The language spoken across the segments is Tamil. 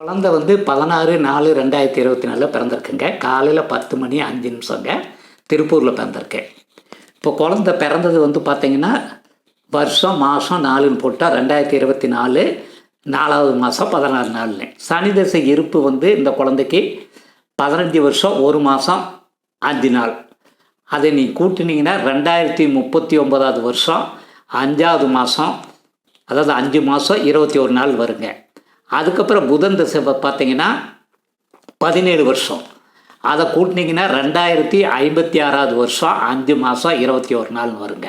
குழந்தை வந்து பதினாறு நாலு ரெண்டாயிரத்தி இருபத்தி நாலில் பிறந்திருக்குங்க. காலையில் பத்து மணி அஞ்சு நிமிஷங்க. திருப்பூரில் பிறந்திருக்கேன். இப்போ குழந்த பிறந்தது வந்து பார்த்தீங்கன்னா வருஷம் மாதம் நாலுன்னு போட்டால் ரெண்டாயிரத்தி இருபத்தி நாலு நாலாவது மாதம் பதினாறு நாள்னு. சனி தசை இருப்பு வந்து இந்த குழந்தைக்கு பதினஞ்சு வருஷம் ஒரு மாதம் அஞ்சு நாள். அதை நீ கூட்டினீங்கன்னா ரெண்டாயிரத்தி முப்பத்தி ஒன்பதாவது வருஷம் அஞ்சாவது மாதம் அதாவது அஞ்சு மாதம் இருபத்தி ஒரு நாள் வருங்க. அதுக்கப்புறம் புதன் திசை பார்த்தீங்கன்னா பதினேழு வருஷம். அதை கூட்டினீங்கன்னா ரெண்டாயிரத்தி ஐம்பத்தி ஆறாவது வருஷம் அஞ்சு மாதம் இருபத்தி ஒரு நாள் வருங்க.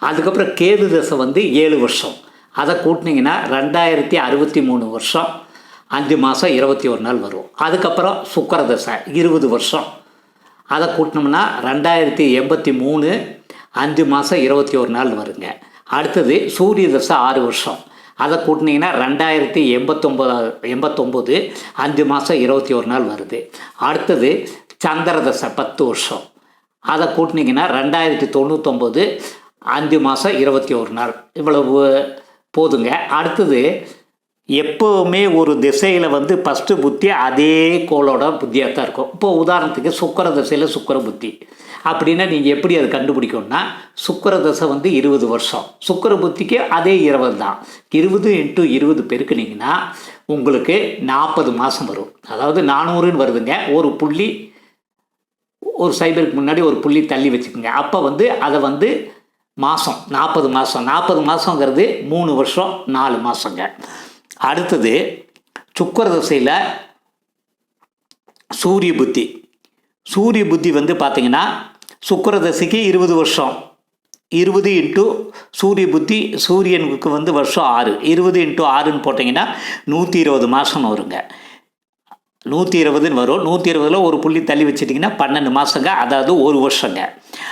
அதுக்கப்புறம் கேது தசை வந்து ஏழு வருஷம். அதை கூட்டினீங்கன்னா ரெண்டாயிரத்தி அறுபத்தி மூணு வருஷம் அஞ்சு மாதம் இருபத்தி ஒரு நாள் வரும். அதுக்கப்புறம் சுக்கர தசை இருபது வருஷம். அதை கூட்டினோம்னா ரெண்டாயிரத்தி எண்பத்தி மூணு அஞ்சு மாதம் இருபத்தி ஒரு நாள் வருங்க. அடுத்தது சூரிய தசை ஆறு வருஷம். அதை கூட்டினீங்கன்னா ரெண்டாயிரத்தி எண்பத்தொம்போதாவது எண்பத்தொம்போது அஞ்சு மாதம் இருபத்தி ஒரு நாள் வருது. அடுத்தது சந்திர தசை பத்து வருஷம். அதை கூட்டினீங்கன்னா ரெண்டாயிரத்தி தொண்ணூத்தொம்போது அஞ்சு மாதம் இருபத்தி ஒரு நாள். இவ்வளவு போதுங்க. அடுத்தது எப்போவுமே ஒரு திசையில் வந்து ஃபஸ்ட்டு புத்தி அதே கோளோட புத்தியாக தான் இருக்கும். இப்போ உதாரணத்துக்கு சுக்கர திசையில் சுக்கர புத்தி. அப்படின்னா நீங்கள் எப்படி அதை கண்டுபிடிக்கணும்னா சுக்கர தசை வந்து இருபது வருஷம். சுக்கர புத்திக்கு அதே இருபது தான். இருபது இன்ட்டு இருபது பெருக்குனீங்கன்னா உங்களுக்கு நாற்பது மாதம் வரும். அதாவது நானூறுன்னு வருதுங்க. ஒரு புள்ளி ஒரு சைபருக்கு முன்னாடி ஒரு புள்ளி தள்ளி வச்சுக்கோங்க. அப்போ வந்து அதை வந்து மாதம் நாற்பது மாதம் நாற்பது மாதங்கிறது மூணு வருஷம் நாலு மாதங்க அடுத்தது சுக்கர தசையில் சூரிய புத்தி. சூரிய புத்தி வந்து பார்த்தீங்கன்னா சுக்கர தசைக்கு இருபது வருஷம். இருபது இன்ட்டு சூரிய புத்தி சூரியனுக்கு வந்து வருஷம் ஆறு. இருபது இன்ட்டு ஆறுன்னு போட்டிங்கன்னா நூற்றி இருபது மாதம் வருங்க. நூற்றி இருபதுன்னு வரும். நூற்றி இருபதில் ஒரு புள்ளி தள்ளி வச்சிட்டிங்கன்னா பன்னெண்டு மாதங்க அதாவது ஒரு வருஷங்க.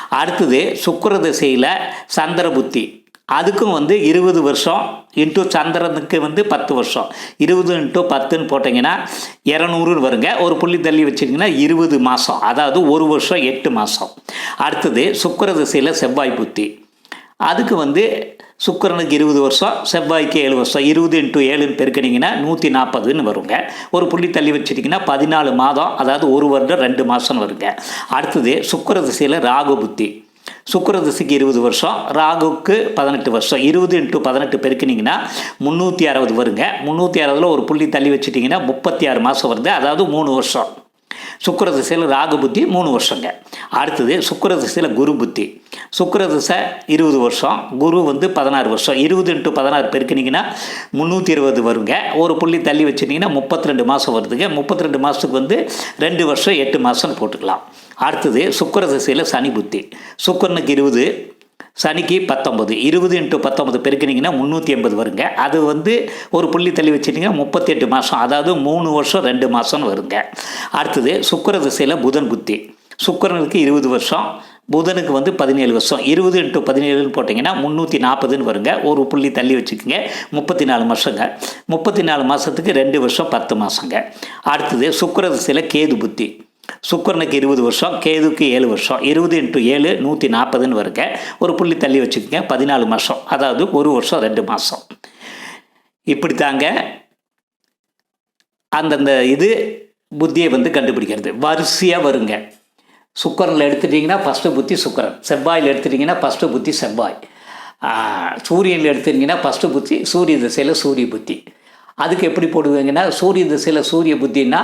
அடுத்தது சுக்கர திசையில் சந்திர புத்தி. அதுக்கும் வந்து இருபது வருஷம் இன்ட்டு சந்திரனுக்கு வந்து பத்து வருஷம். இருபது இன்ட்டு பத்துன்னு போட்டிங்கன்னா இரநூறுன்னு வருங்க. ஒரு புள்ளி தள்ளி வச்சிட்டிங்கன்னா இருபது மாதம் அதாவது ஒரு வருஷம் எட்டு மாதம் அடுத்தது சுக்கிர திசையில் செவ்வாய் புத்தி. அதுக்கு வந்து சுக்கரனுக்கு இருபது வருஷம் செவ்வாய்க்கு ஏழு வருஷம். இருபது இன்ட்டு ஏழுன்னு பெருக்கினீங்கன்னா நூற்றி நாற்பதுன்னு வருங்க. ஒரு புள்ளி தள்ளி வச்சிட்டிங்கன்னா பதினாலு மாதம் அதாவது ஒரு வருடம் ரெண்டு மாதம் வருங்க. அடுத்தது சுக்கர திசையில் ராகு புத்தி. சுக்கிர திசைக்கு இருபது வருஷம் ராகுக்கு பதினெட்டு வருஷம். இருபது இன்ட்டு பதினெட்டு பெருக்கினீங்கன்னா முந்நூற்றி அறுபது வருங்க. முந்நூற்றி அறுபதில் ஒரு புள்ளி தள்ளி வச்சுட்டிங்கன்னா முப்பத்தி ஆறு மாதம் வருது. அதாவது மூணு வருஷம். சுக்கர திசையில் ராகு புத்தி மூணு வருஷங்க. அடுத்தது சுக்கர திசையில் குரு புத்தி. சுக்கர திசை இருபது வருஷம் குரு வந்து பதினாறு வருஷம். இருபது இன்ட்டு பதினாறு பெருக்கினீங்கன்னா முந்நூற்றி இருபது வருங்க. ஒரு புள்ளி தள்ளி வச்சிட்டிங்கன்னா முப்பத்தி ரெண்டு மாதம் வருதுங்க. முப்பத்தி ரெண்டு மாதத்துக்கு வந்து ரெண்டு வருஷம் எட்டு மாதம்னு போட்டுக்கலாம். அடுத்தது சுக்கர திசையில் சனி புத்தி. சுக்கரனுக்கு இருபது சனிக்கு பத்தொம்பது இருபது இன்ட்டு பத்தொம்பது பெருக்கினீங்கன்னா முந்நூற்றி எண்பது வருங்க. அது வந்து ஒரு புள்ளி தள்ளி வச்சிட்டிங்கன்னா முப்பத்தெட்டு மாதம் அதாவது மூணு வருஷம் ரெண்டு மாதம்னு வருங்க. அடுத்தது சுக்கர திசையில் புதன் புத்தி. சுக்கரனுக்கு இருபது வருஷம் புதனுக்கு வந்து பதினேழு வருஷம். இருபது இன்ட்டு பதினேழுன்னு போட்டிங்கன்னா முந்நூற்றி நாற்பதுன்னு வருங்க. ஒரு புள்ளி தள்ளி வச்சுக்கோங்க முப்பத்தி நாலு மாதங்க முப்பத்தி நாலு மாதத்துக்கு ரெண்டு வருஷம் பத்து மாதங்க அடுத்தது சுக்கர திசையில் கேது புத்தி. சுக்கரனுக்கு இருபது வருஷம் கேதுக்கு ஏழு வருஷம். இருபது இன்ட்டு ஏழு நூற்றி நாற்பதுன்னு வருங்க. ஒரு புள்ளி தள்ளி வச்சுக்கோங்க பதினாலு மாதம் அதாவது ஒரு வருஷம் ரெண்டு மாதம் இப்படி தாங்க அந்தந்த இது புத்தியை வந்து கண்டுபிடிக்கிறது. வரிசையாக வருங்க. சுக்கரனில் எடுத்துட்டிங்கன்னா ஃபஸ்ட்டு புத்தி சுக்கரன். செவ்வாயில் எடுத்துட்டிங்கன்னா ஃபஸ்ட்டு புத்தி செவ்வாய். சூரியனில் எடுத்துட்டிங்கன்னா ஃபஸ்ட்டு புத்தி சூரிய திசையில் சூரிய புத்தி. அதுக்கு எப்படி போடுவீங்கன்னா சூரிய திசையில் சூரிய புத்தின்னா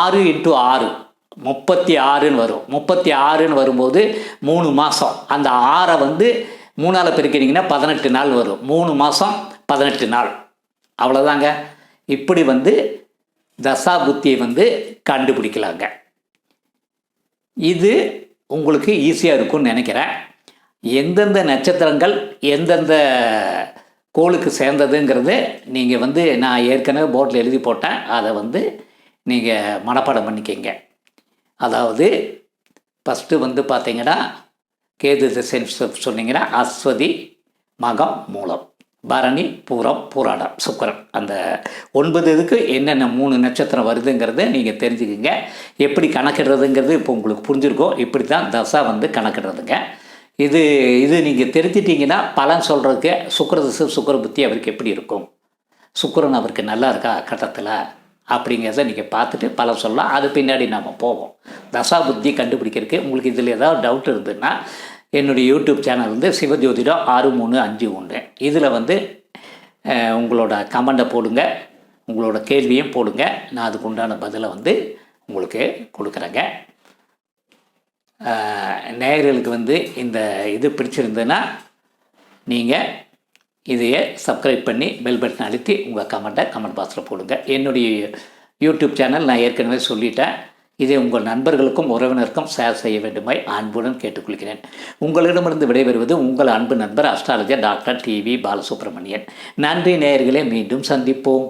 ஆறு இன்ட்டு ஆறு. முப்பத்தி ஆறுன்னு வரும். முப்பத்தி ஆறுன்னு வரும்போது மூணு மாதம் அந்த ஆறை வந்து மூணால் பிரிக்கிறீங்கன்னா பதினெட்டு நாள் வரும். மூணு மாதம் பதினெட்டு நாள். அவ்வளோதாங்க இப்படி வந்து தசா புத்தியை வந்து கண்டுபிடிக்கலாங்க. இது உங்களுக்கு ஈஸியாக இருக்கும்னு நினைக்கிறேன். எந்தெந்த நட்சத்திரங்கள் எந்தெந்த கோளுக்கு சேர்ந்ததுங்கிறது நீங்கள் வந்து நான் ஏற்கனவே போர்டில் எழுதி போட்டேன். அதை வந்து நீங்கள் மனப்பாடம் பண்ணிக்கங்க. அதாவது ஃபஸ்ட்டு வந்து பார்த்தீங்கன்னா கேது திசைன்னு சொன்னீங்கன்னா அஸ்வதி மகம் மூலம். பரணி பூரம் பூராடம் சுக்கிரன் அந்த ஒன்பது இதுக்கு என்னென்ன மூணு நட்சத்திரம் வருதுங்கிறத நீங்கள் தெரிஞ்சுக்கோங்க. எப்படி கணக்கிடுறதுங்கிறது இப்போ உங்களுக்கு புரிஞ்சிருக்கோம் இப்படி தான் தசா வந்து கணக்கிடுறதுங்க. இது இது நீங்கள் தெரிஞ்சிட்டிங்கன்னா பலன் சொல்கிறதுக்கு சுக்கிர திசை சுக்கிர புத்தி அவருக்கு எப்படி இருக்கும்? சுக்கரன் அவருக்கு நல்லா இருக்கா கட்டத்தில்? அப்படிங்கிறத நீங்கள் பார்த்துட்டு பலன் சொல்லலாம். அது பின்னாடி நம்ம போவோம். தசா புத்தி கண்டுபிடிக்கிறதுக்கு உங்களுக்கு இதில் ஏதாவது டவுட் இருந்ததுன்னா என்னுடைய யூடியூப் சேனல் வந்து சிவஜோதிடம் ஆறு மூணு அஞ்சு ஒன்று. இதில் வந்து உங்களோட கமெண்ட்டை போடுங்க. உங்களோட கேள்வியும் போடுங்க. நான் அதுக்கு உண்டான பதிலை வந்து உங்களுக்கு கொடுக்குறேங்க. நேயர்களுக்கு வந்து இந்த இது பிடிச்சிருந்ததுன்னா நீங்கள் இதையே சப்ஸ்கிரைப் பண்ணி பெல் பட்டன் அழுத்தி உங்கள் கமெண்ட்டை கமெண்ட் பாக்ஸில் போடுங்க. என்னுடைய யூடியூப் சேனல் நான் ஏற்கனவே சொல்லிட்டேன். இதை உங்கள் நண்பர்களுக்கும் உறவினருக்கும் ஷேர் செய்ய வேண்டுமாய் அன்புடன் கேட்டுக்கொள்கிறேன். உங்களிடமிருந்து விடைபெறுவது உங்கள் அன்பு நண்பர் அஸ்ட்ராலஜர் டாக்டர் டிவி பாலசுப்ரமணியன். நன்றி நேயர்களே மீண்டும் சந்திப்போம்.